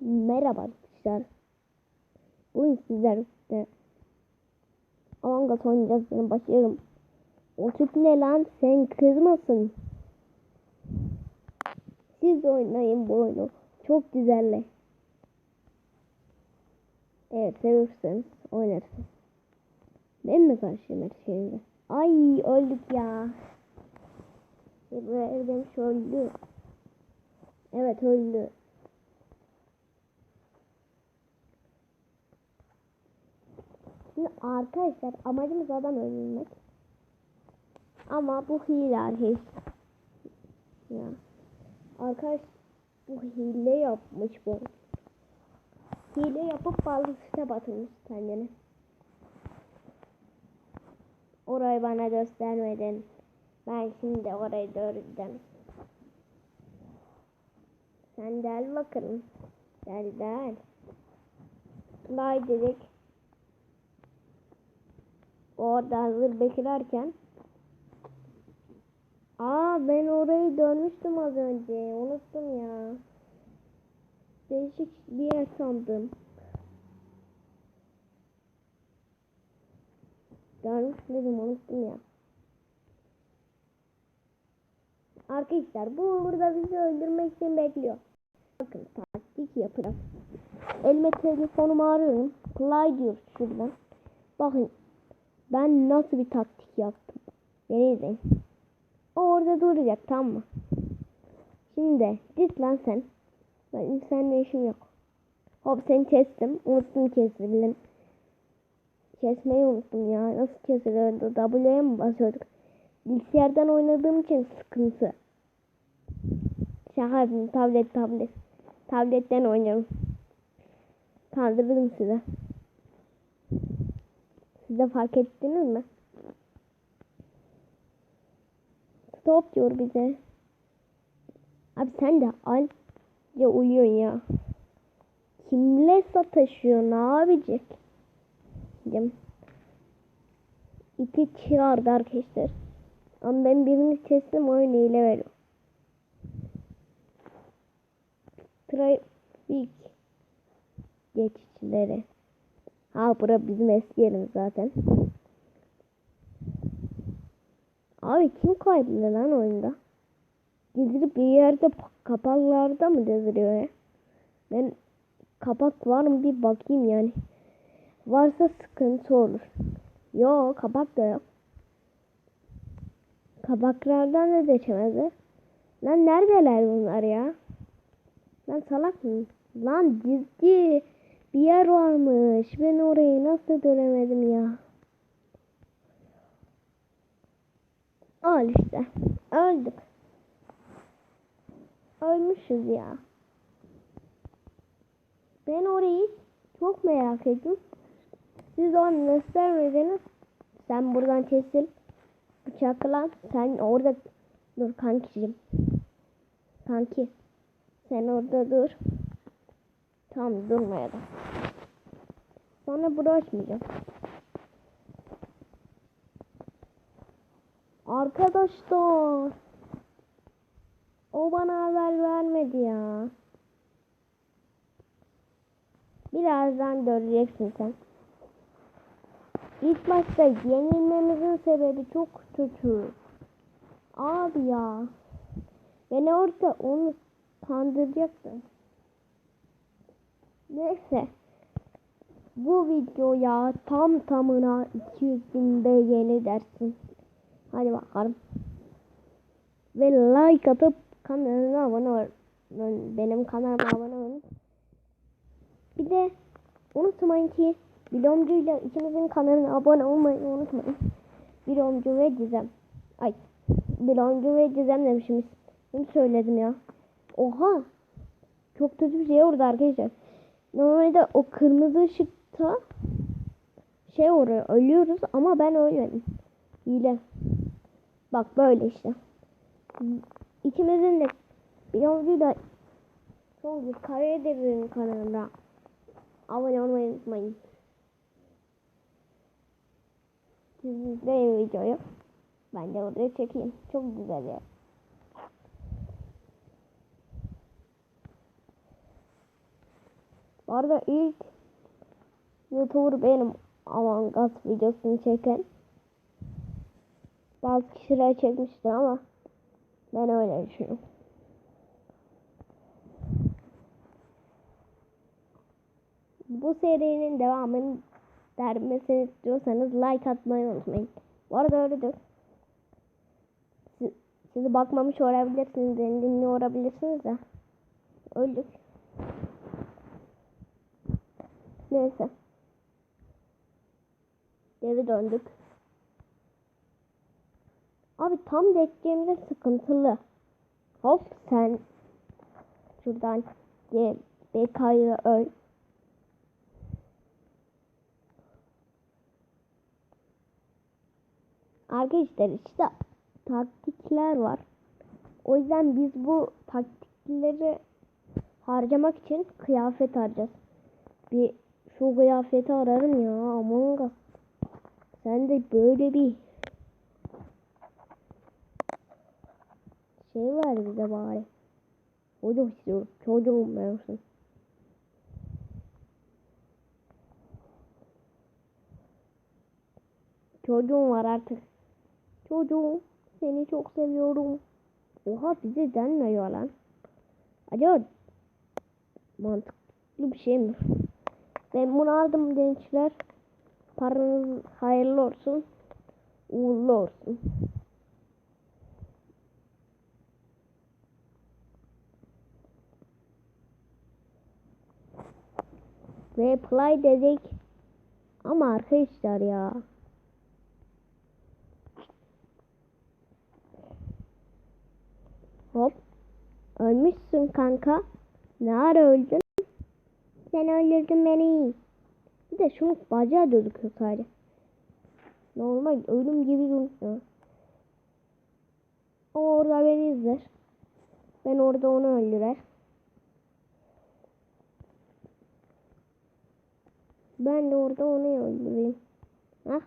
Merhaba arkadaşlar. Bugün sizlerle Among Us oynayacağız. Ben başlayalım. O tip ne lan? Sen kızmasın. Siz oynayın bu oyunu. Çok güzel. Evet seviyorsanız oynarsınız. Ben mi karşıyım her şeyinde? Ay öldük ya. İbrahim demiş öldü. Evet öldü. Şimdi arkadaşlar amacımız adam öldürmek. Ama bu hile arkadaşlar. Ya. Arkadaş bu hile yapmış bu. Hile yapıp balıkta batırmış kendini. Orayı bana göstermedin. Ben şimdi orayı göreceğim. Sen gel bakalım. Gel gel. Lay dedik. Orada hazır beklerken. Aa ben orayı dönmüştüm az önce. Unuttum ya. Değişik bir yer sandım. Görmüş müydüm unuttum ya. Arkadaşlar bu burada bizi öldürmek için bekliyor. Bakın taktik yapacağız. Elime telefonumu arıyorum. Play diyor şuradan. Bakın ben nasıl bir taktik yaptım. Beni izleyin. O orada duracak tamam mı? Şimdi git lan sen. Ben seninle işim yok. Hop seni kestim. Unuttum kesebilirim. Kesmeyi unuttum ya. Nasıl kesiliyordu? W'ye mi basıyorduk? Bilgisayardan oynadığım için sıkıntı. Şaka yapayım. Tablet tablet. Tabletten oynuyorum. Kaldırdım size. Siz de fark ettiniz mi? Stop diyor bize. Abi sen de al. Ya uyuyorsun ya. Kimle sataşıyorsun abicik? Diyeceğim. İpi çağırdı arkadaşlar. Ama ben birini kestim oyun ile veriyor. Trafik geçişleri. Ha bura bizim eski yerimiz zaten. Abi kim kaybetti lan oyunda? Gezirip bir yerde kapaklarda mı geziriyor ya? Ben kapak var mı bir bakayım yani. Varsa sıkıntı olur. Yo kapak da yok. Kabaklardan da geçemezler. Lan neredeler bunlar ya? Lan salak mı? Lan ciddi bir yer varmış. Ben orayı nasıl göremedim ya? Al işte. Öldük. Ölmüşüz ya. Ben orayı çok merak ettim. Siz onu göstermediniz. Sen buradan kesil. Bıçakla. Sen orada dur kankicim. Kanki. Sen orada dur. Tamam durmaya da. Sonra bulaşmayacağım. Arkadaşlar. O bana haber vermedi ya. Birazdan göreceksin sen. İlk başta yenilmemizin sebebi çok kötü. Abi ya. Beni orada onu kandıracaktım. Neyse. Bu videoya tam tamına 200 bin beğeni dersin. Hadi bakalım. Ve like atıp kanalıma abone ol. Benim kanalıma abone olun. Bir de unutmayın ki Bilomcu ile ikimizin kanalına abone olmayı unutmayın. Bilomcu ve Gizem. Ay. Bilomcu ve Gizem demişim. Bunu söyledim ya. Oha. Çok kötü bir şey oldu arkadaşlar. Normalde o kırmızı ışıkta şey oluyor. Ölüyoruz ama ben ölmedim. Hile. Bak böyle işte. İkimizin de Bilomcu da son bir Karadeniz'in kanalına abone olmayı unutmayın. Siz izleyin videoyu. Ben de orada çekeyim. Çok güzel ya. Bu ilk YouTuber benim Among Us videosunu çeken. Bazı kişiler çekmiştir ama ben öyle düşünüyorum. Bu serinin devamını dermesini istiyorsanız like atmayı unutmayın. Bu arada öyledir. Siz, sizi bakmamış olabilirsiniz, dinliyor olabilirsiniz de. Öldük. Neyse. Geri döndük. Abi tam geçeceğimde sıkıntılı. Hop sen şuradan gel BK'yı öl. Arkadaşlar işte taktikler var. O yüzden biz bu taktikleri harcamak için kıyafet arayacağız. Bir şu kıyafeti ararım ya Among Us. Sen de böyle bir şey ver bize bari. Çocuk istiyorum. Çocuğum ben olsun. Çocuğum var artık. Çocuğum seni çok seviyorum. Oha bize denmiyor lan. Acaba mantıklı bir şey mi? Ben bunu aldım gençler. Paranız hayırlı olsun. Uğurlu olsun. Ve play dedik. Ama arkadaşlar ya. Hop. Ölmüşsün kanka. Ne ara öldün? Sen öldürdün beni. Bir de şunun bacağı gözüküyor sadece. Normal ölüm gibi gözüküyor. O orada beni izler. Ben orada onu öldürer. Ben de orada onu öldüreyim. Hah.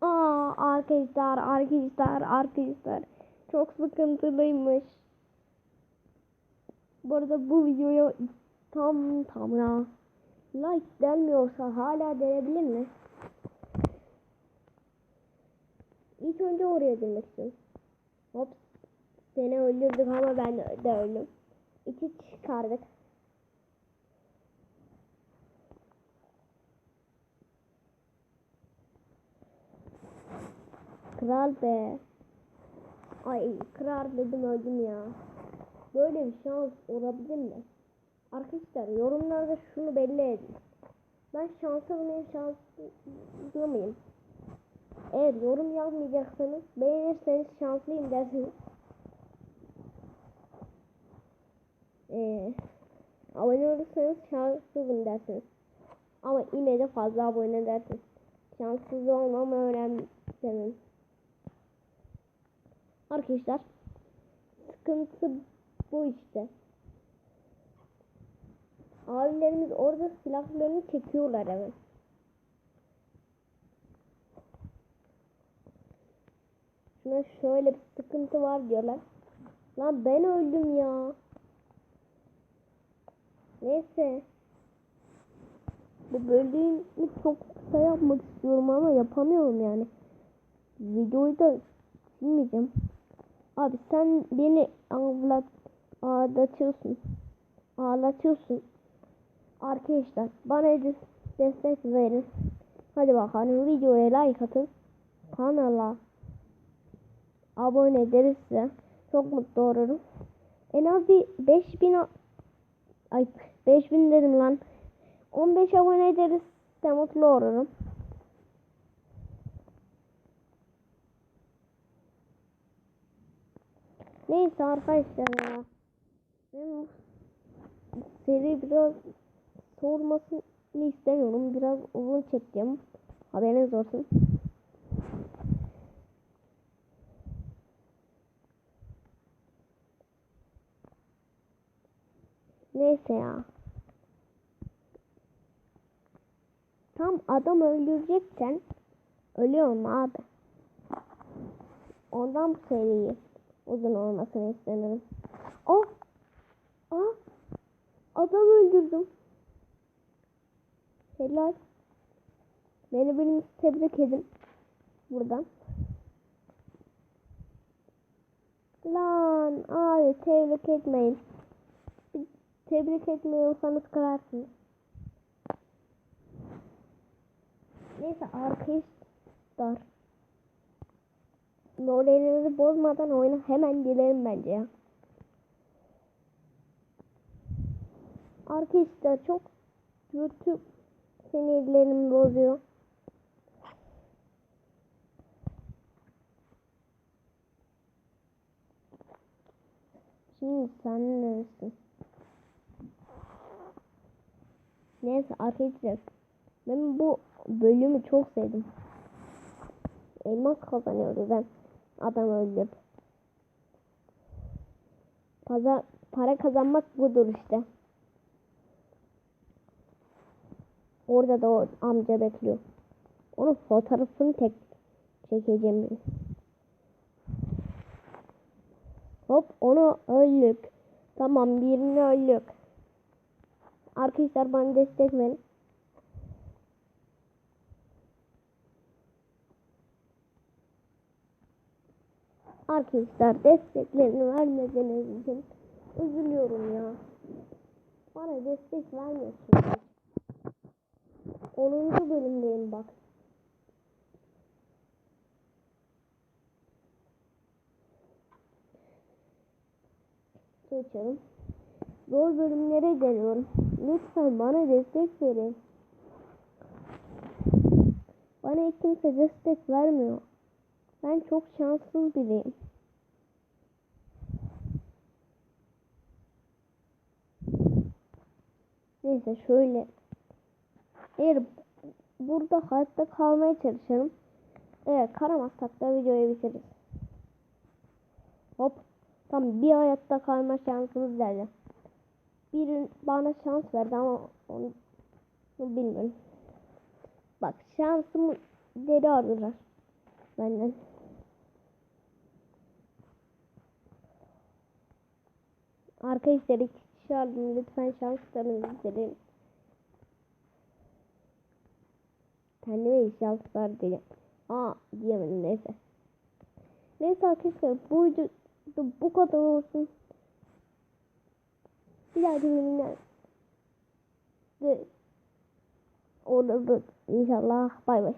Aa arkadaşlar arkadaşlar arkadaşlar. Çok sıkıntılıymış. Bu arada bu videoya tam tamına like gelmiyorsa hala denebilir mi? İlk önce oraya girmek istiyorum. Hop. Seni öldürdük ama ben de öldüm. İki çıkardık. Kral be. Ay kral dedim öldüm ya. Böyle bir şans olabilir mi? Arkadaşlar yorumlarda şunu belli edin. Ben şanslı mıyım şanslı mıyım? Eğer yorum yazmayacaksanız beğenirseniz şanslıyım dersiniz. Ee, abone olursanız şanslıyım dersiniz. Ama yine de fazla abone dersiniz. Şanssız olmam önemli demem. Arkadaşlar sıkıntı bu işte. Abilerimiz orada silahlarını çekiyorlar hemen. Şuna şöyle bir sıkıntı var diyorlar. Lan ben öldüm ya. Neyse. Bu bölümü çok kısa yapmak istiyorum ama yapamıyorum yani. Videoyu da silmeyeceğim. Abi sen beni ağlat, ağlatıyorsun. Ağlatıyorsun. Arkadaşlar bana destek verin. Hadi bakalım videoya like atın. Kanala abone ederiz Çok mutlu olurum. En az bir 5000 ay 5000 dedim lan. 15 abone ederiz de mutlu olurum. Neyse arkadaşlar ya. Ben seri biraz sormasını istemiyorum. Biraz uzun çekeceğim. Haberiniz olsun. Neyse ya. Tam adam öldürecekken ölüyorum abi. Ondan bu seriyi uzun olmasını istemiyorum. Öldürdüm. Helal. Beni biriniz tebrik edin. Buradan. Lan abi tebrik etmeyin. Tebrik etmiyorsanız kırarsınız. Neyse arkadaşlar. Moralinizi bozmadan oyuna hemen girelim bence ya. Arkadaşlar çok kötü sinirlerimi bozuyor. Şimdi sen neresin? Neyse arkadaşlar. Ben bu bölümü çok sevdim. Elmas kazanıyoruz ben. Adam öldürüp. Para, para kazanmak budur işte. Orada da o amca bekliyor. Onun fotoğrafını tek çekeceğim. Hop onu öldük. Tamam birini öldük. Arkadaşlar bana destek verin. Arkadaşlar desteklerini vermediğiniz için üzülüyorum ya. Bana destek vermiyorsunuz. 10. bölümdeyim bak. Geçelim. Zor bölümlere geliyorum. Lütfen bana destek verin. Bana hiç kimse destek vermiyor. Ben çok şanssız biriyim. Neyse şöyle. Eğer burada hayatta kalmaya çalışalım. Eğer karamazsak da videoyu bitiririz. Hop. Tam bir hayatta kalma şansımız derdi. Biri bana şans verdi ama onu, bilmiyorum. Bak şansımı deri alırlar benden. Arkadaşlar iki kişi. Lütfen şanslarınızı derin. Kendime iyi şanslar diyeceğim. Aa diyemedim neyse. Neyse arkadaşlar bu videoda bu kadar olsun. Bir dahaki bölümde de olur inşallah. Bay bay.